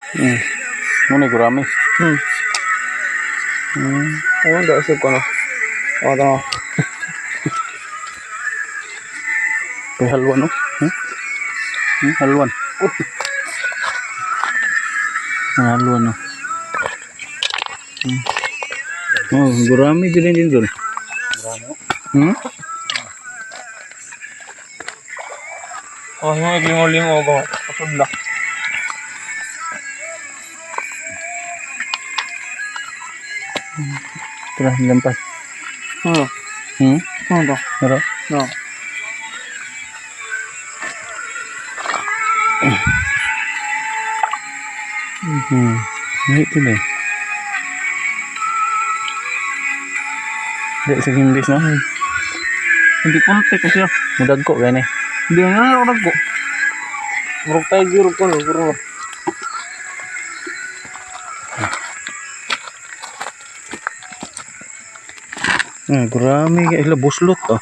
Hmm. Muna gurami. Hmm. Hmm. Ayun, da isip ko no. O, ito. May halwa no? Hmm? Hmm? Halwan. May halwa no? Hmm. Oh, gurami din din doon. Hmm? Oh, yung iglimo-limo ko. Kapudla. telah dilepas oh hmm? Oh dah dah dah hmm. Baik tu deh dek segimbis lah hindi kontek kasi mudah ko gani hindi dia rog orang rog tayo giro ko Giro. Hmm, gurami. Ila, buslot oh.